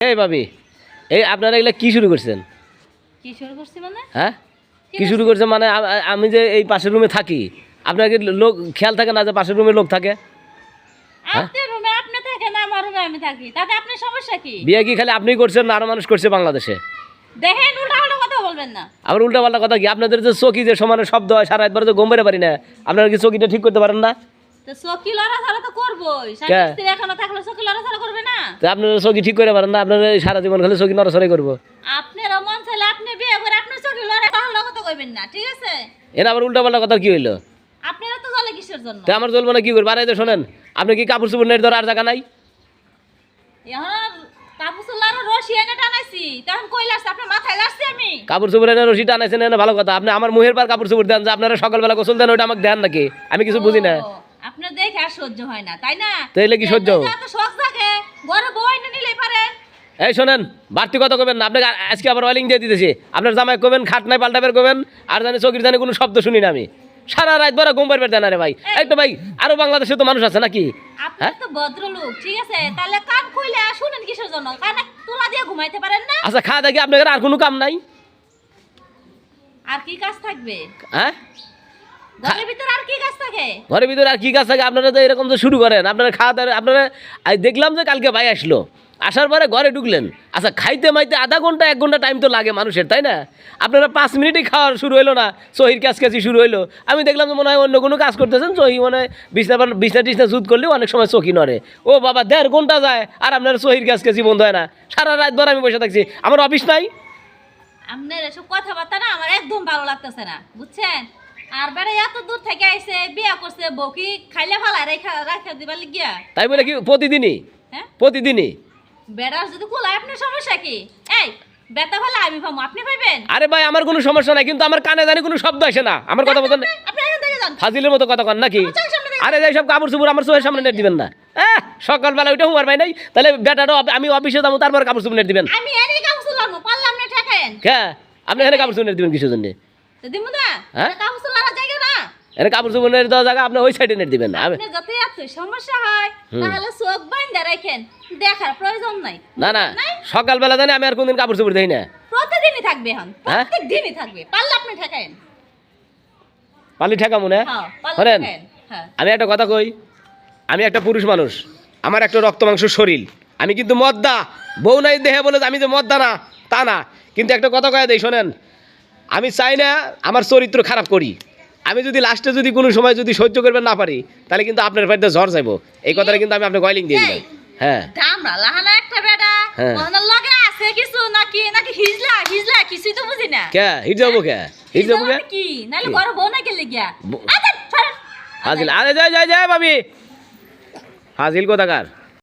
এই ভাবি এই আপনারা এগুলা কি শুরু করছেন? কি শুরু করছি মানে? হ্যাঁ? কি শুরু করছেন মানে আমি যে এই পাশের রুমে থাকি আপনার কি লোক খেয়াল থাকে না যে পাশের রুমে লোক থাকে? হ্যাঁ? রুমে আপনি থাকেন আমার রুমে আমি থাকি। তাতে আপনার সমস্যা কি? বিয়ে কি খালি আপনিই করছেন না আরও মানুষ করছে বাংলাদেশে? দেখেন কথা বলবেন না। আবার উল্টা কথা কি? আপনাদের যে চকি যে সমানে শব্দ হয় সারা একবার তো গম বেড়ে পারি না। আপনারা কি চকিটা ঠিক করতে পারেন না? আপনারা চকি ঠিক করে পারেন না আপনারা সারা জীবন খালি চকি নড়াচড়াই করব। আপনারও মন চাইলে আপনি বিয়ে করে আপনার চকি লড়া কথা কইবেন না ঠিক আছে? এর আবার উল্টা পাল্টা কথা কি হইল? আপনারা তো জলে কিসের জন্য? তো আমার চলবো না কি করব? আরে শোনেন আপনি কি কাপড় চোপড় নেই ধরার জায়গা নাই? এখন কাপুসুল আর রশি এনে টানাইছি তখন কই লাগছে আপনার মাথায় লাগছে আমি। কাপড় চোপড় এনে রশি টানাইছেন ভালো কথা। আপনি আমার মুহের পার কাপড় চোপড় দেন যে আপনারা সকালবেলা গোসল দেন ওটা আমাকে দেন নাকি? আমি কিছু বুঝি না। আপনার দেখে আর সহ্য হয় না তাই না? তো এলে কি সহ্য? শখ থাকে ঘরে বই এনে নিলেই পারেন এই শোনেন বাড়তি কথা কবেন না আপনাকে আজকে আবার ওয়েলিং দিয়ে দিতেছি। আপনার জামাই কবেন খাট নাই পাল্টাবের কবেন আর জানি চকির জানি কোনো শব্দ শুনি না আমি। সারা রাত বড় ঘুম পারবে দেন আরে ভাই। এই তো ভাই আরও বাংলাদেশে তো মানুষ আছে নাকি? আপনি হ্যাঁ? তো ভদ্রলোক ঠিক আছে? তাহলে কান খুইলে শুনেন কিসের জন্য? কানে তুলা দিয়ে ঘুমাইতে পারেন না? আচ্ছা খাওয়া দেখি আপনাদের আর কোনো কাম নাই? আর কি কাজ থাকবে? হ্যাঁ? ঘরের ভিতর আর কি কাজ থাকে? ঘরের ভিতরে আর কি কাজ থাকে? আপনারা তো এরকম তো শুরু করেন। আপনারা খাওয়া দাওয়া আপনারা দেখলাম যে কালকে ভাই আসলো। আসার পরে ঘরে ঢুকলেন। আচ্ছা খাইতে মাইতে আধা ঘণ্টা এক ঘণ্টা টাইম তো লাগে মানুষের তাই না? আপনারা পাঁচ মিনিটই খাওয়ার শুরু হইল না সহির কাজ কাছি শুরু হইল। আমি দেখলাম যে মনে হয় অন্য কোনো কাজ করতেছেন সহি মনে হয় বিছনা বিছনা টিছনা জুত করলেও অনেক সময় চকি নড়ে। ও বাবা দেড় ঘণ্টা যায় আর আপনার সহির কাজ কাছি বন্ধ হয় না। সারা রাত ভর আমি বসে থাকছি। আমার অফিস নাই। আপনার এসব কথাবার্তা না আমার একদম ভালো লাগতেছে না বুঝছেন? আর বেড়ে এত দূর থেকে আইছে বিয়া করছে বকি খাইলে ভালো? রেখা লিগিয়া? তাই বলে কি প্রতিদিনই? হ্যাঁ? প্রতিদিনই? বেড়ার যদি আপনার সমস্যা কি? এই বেতা ভালো আমি পাবো আপনি আরে ভাই আমার কোনো সমস্যা নাই কিন্তু আমার কানে জানি কোনো শব্দ আসে না। আমার কথা বলতেন আপনি এখান থেকে যান। ফাজিলের মতো কথা কন নাকি। আরে যাই সব কাপড় চুপড় আমার চোখের সামনে নেট দিবেন না। হ্যাঁ সকালবেলা ওইটা হুমার ভাই নাই তাহলে আপ- আমি অফিসে যাব তারপর কাপড় চুপড় নেট দিবেন। আমি এনে কাপড় লানো পারলাম না ঠেকায়েন। হ্যাঁ আপনি এখানে কাপড় চুপড় নেট দিবেন কিসের জন্য? হ্যাঁ? কাপড় লানা জায়গা না? এখানে কাপড় চুপড় দেওয়া জায়গা আপনি ওই সাইডে নেট দিবেন আমি আপনি যত এত সমস্যা হয়। তাহলে চোখ বাইন্দা রাখেন দেখার প্রয়োজন নাই। না না সকালবেলা জানি আমি আর কোনদিন কাপড় চুপড় দেই না। প্রতিদিনই থাকবে এখন? থাকবে পারলে আপনি ঠেকায়েন। পালি ঠেকা মনে হ্যাঁ আমি একটা কথা কই আমি একটা পুরুষ মানুষ আমার একটা রক্ত মাংস শরীর আমি কিন্তু মদ্দা বউ নাই দেহে বলে আমি যে মদ্দা না তা না কিন্তু একটা কথা কয়ে দেই শোনেন আমি চাই না আমার চরিত্র খারাপ করি। আমি যদি লাস্টে যদি কোনো সময় যদি সহ্য করবেন না পারি তাহলে কিন্তু আপনার বাড়িতে ঝড় যাইব। এই কথাটা কিন্তু আমি আপনাকে গয়লিং দিয়ে দিলাম। হ্যাঁ। দামরা লাহানা একটা বেটা। ওনার লগে আছে কিছু নাকি নাকি হিজলা হিজলা কিছুই তো বুঝি না। কে? হিট কে? হিট কে? কি? নালে কি? বউ না গেলে গিয়া বউ- ছাড়েন। হাজিল আরে যাই যাই যাই ভাবি। হাজিল কোথাকার?